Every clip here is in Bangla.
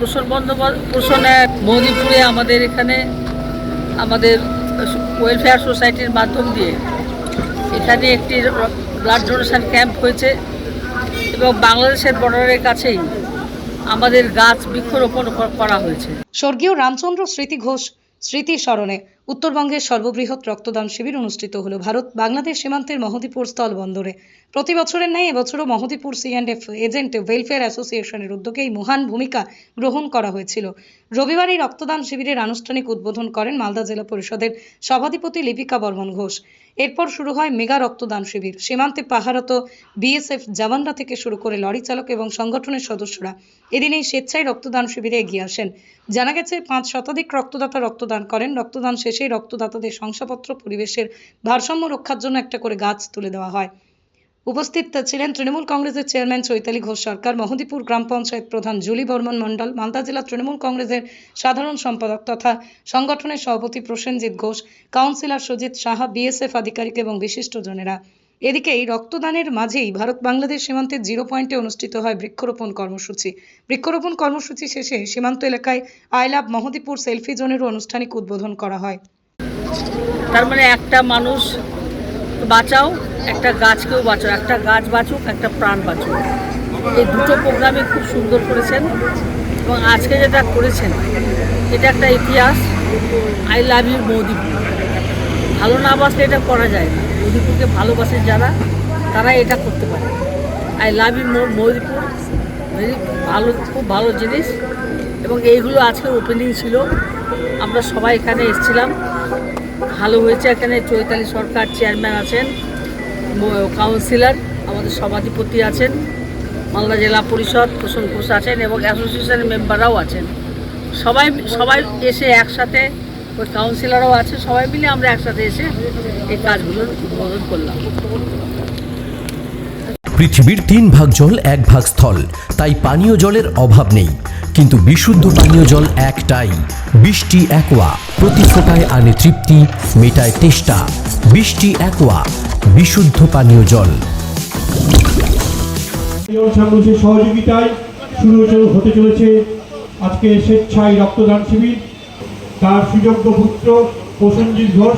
পোষণ বন্দ্যোপাধ্যায় পোষণে মৌদিপুরে আমাদের এখানে আমাদের ওয়েলফেয়ার সোসাইটির মাধ্যম দিয়ে এখানে একটি ব্লাড ডোনেশন ক্যাম্প হয়েছে এবং বাংলাদেশের বর্ডারের কাছেই আমাদের গাছ বৃক্ষরোপণ করা হয়েছে। স্বর্গীয় রামচন্দ্র স্মৃতি ঘোষ স্মৃতি স্মরণে উত্তরবঙ্গের সর্ববৃহৎ রক্তদান শিবির অনুষ্ঠিত হলো ভারত বাংলাদেশ সীমান্তের মহদীপুর স্থল বন্দরে। প্রতি বছরের ন্যায় এবছরও মহদীপুর সিএন্ডএফ এজেন্ট ওয়েলফেয়ার অ্যাসোসিয়েশনের উদ্যোগে এই মহান ভূমিকা গ্রহণ করা হয়েছিল। রবিবার এই রক্তদান শিবিরের আনুষ্ঠানিক উদ্বোধন করেন মালদা জেলা পরিষদের সভাধিপতি লিপিকা বর্মন ঘোষ। এরপর শুরু হয় মেগা রক্তদান শিবির। সীমান্তে পাহারত বিএসএফ জওয়ানরা থেকে শুরু করে লরি চালক এবং সংগঠনের সদস্যরা এদিন এই স্বেচ্ছায় রক্তদান শিবিরে এগিয়ে আসেন। জানা গেছে, পাঁচ শতাধিক রক্তদাতা রক্তদান করেন। রক্তদান শেষেই রক্তদাতাদের শংসাপত্র, পরিবেশের ভারসাম্য রক্ষার জন্য একটা করে গাছ তুলে দেওয়া হয়। উপস্থিত ছিলেন তৃণমূল কংগ্রেসের চেয়ারম্যান চৈতালি ঘোষ সরকার মহদীপুর গ্রাম পঞ্চায়েত প্রধান জুলি বর্মন মণ্ডল, মালদা জেলা তৃণমূল কংগ্রেসের সাধারণ সম্পাদক তথা সংগঠনের সভাপতি প্রসেনজিৎ ঘোষ, কাউন্সিলর সুজিত সাহা, বিএসএফ আধিকারিক এবং বিশিষ্টজনেরা। এদিকে এই রক্তদানের মাঝেই ভারত বাংলাদেশ সীমান্তের জিরো পয়েন্টে অনুষ্ঠিত হয় বৃক্ষরোপণ কর্মসূচি। বৃক্ষরোপণ কর্মসূচি শেষে সীমান্ত এলাকায় আই লাভ মহদীপুর সেলফি জোনেরও আনুষ্ঠানিক উদ্বোধন করা হয়। তার মানে একটা মানুষ বাঁচাও, একটা গাছকেও বাঁচাও, একটা গাছ বাঁচুক, একটা প্রাণ বাঁচুক। এই দুটো প্রোগ্রামে খুব সুন্দর করেছেন এবং আজকে যেটা করেছেন, এটা একটা ইতিহাস। আই লাভ ইউ মৌদিপুর ভালো না বাসলে এটা করা যায় না। মৌদিপুরকে ভালোবাসে যারা, তারা এটা করতে পারে। I love you Maudipur very ভালো, খুব ভালো জিনিস। এবং এইগুলো আজকে ওপেনিং ছিল। আমরা সবাই এখানে এসেছিলাম। ভালো হয়েছে এখানে চৈতালি সরকার চেয়ারম্যান আছেন কাউন্সিলর আমাদের সভাধিপতি আছেন, মালদা জেলা পরিষদ প্রসন্ন ঘোষ আছেন এবং অ্যাসোসিয়েশনের মেম্বাররাও আছেন। সবাই সবাই এসে একসাথে, ওই কাউন্সিলরও আছে, সবাই মিলে আমরা একসাথে এসে এই কাজগুলোর উদ্বোধন করলাম। পৃথিবীর তিন ভাগ জল এক ভাগ স্থল। তাই পানীয় জলের অভাব নেই। কিন্তু বিশুদ্ধ পানীয় জল একটাই। বৃষ্টি একোয়া। প্রতি ফোটায় আনে তৃপ্তি মেটায় তেষ্টা। বৃষ্টি একোয়া। বিশুদ্ধ পানীয় জল। সহযোগিতায় শুরু হতে- হতে চলেছে আজকে স্বেচ্ছায় রক্তদান শিবির। তার সুযোগ্য পুত্র প্রসেনজিৎ ঘোষ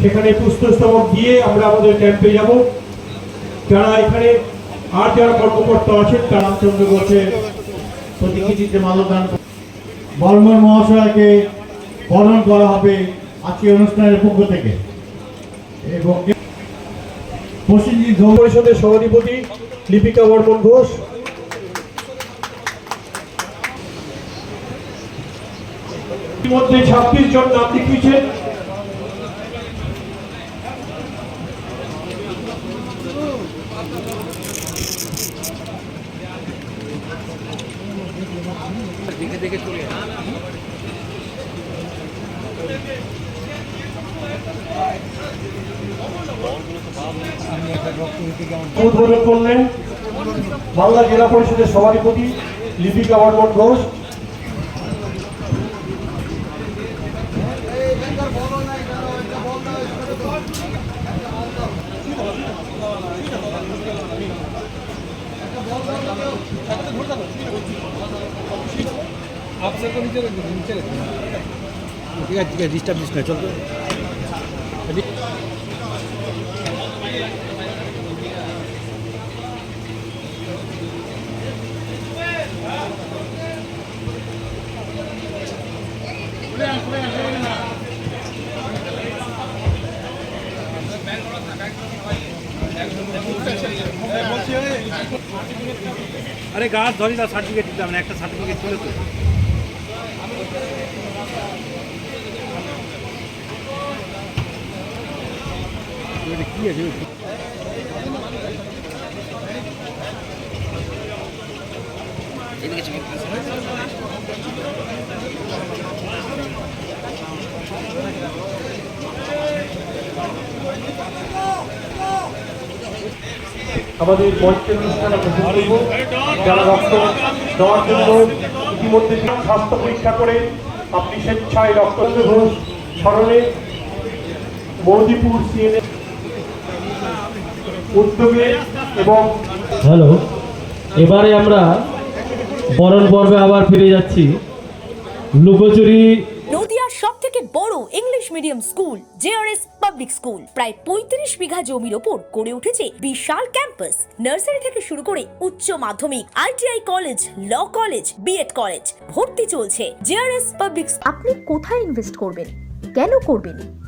সেখানে পুষ্পস্তবক দিয়ে আমরা আমাদের ক্যাম্পে যাব। যারা এখানে আর যারা কর্মকর্তা আছেন তারা ঘোষের প্রতিকৃতিতে মাল্যদান বর্মন মহাশয়কে বরণ করা হবে আজকে অনুষ্ঠানের পক্ষ থেকে। এবং পশ্চিমবঙ্গ ধর্ম পরিষদের সভাধিপতি লিপিকা বর্মন ঘোষ। ইতিমধ্যে ছাব্বিশ জন নাম লিখিয়েছেন বাংলা জেলা পরিষদের সভাধিপতি লিপিকা বর্মন ঘোষ। ঠিক আছে ঠিক আছে ডিস্টার্ব দিস না চল তো আরে গাছ ধরি না সার্টিফিকেট দিতে হবে না, একটা সার্টিফিকেট ছিল তো। এটা কি আছে আমাদের মঞ্চের অনুষ্ঠান আমরা শুরু করব। যারা রক্ত দেওয়ার জন্য ইতিমধ্যে স্বাস্থ্য পরীক্ষা করে আপনি স্বেচ্ছায় রক্ত ঘোষ স্মরণে মৌদিপুর সিএনএ উদ্যোগে এবং হ্যালো এবারে আমরা বরণ পর্বে আবার ফিরে যাচ্ছি। লুকোচুরি নদিয়ার সব থেকে বড় English medium school JRS public school প্রায় পঁয়ত্রিশ বিঘা জমির ওপর গড়ে উঠেছে বিশাল ক্যাম্পাস নার্সারি থেকে শুরু করে উচ্চ মাধ্যমিক ITI college law college B Ed college ভর্তি চলছে। জেআরএস পাবলিক আপনি কোথায় ইনভেস্ট করবেন? কেন করবেন?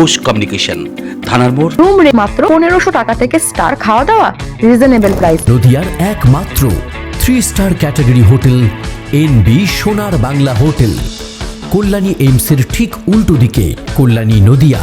ঘোষ কমিউনিকেশন থানার মোড়। রুম রে মাত্র পনেরোশো টাকা থেকে স্টার খাওয়া দাওয়া রিজনেবল প্রাইস নদিয়ার একমাত্র three star category hotel N B Sonar Bangla hotel Kalyani এইমসের ঠিক উল্টো দিকে কল্যাণী নদিয়া।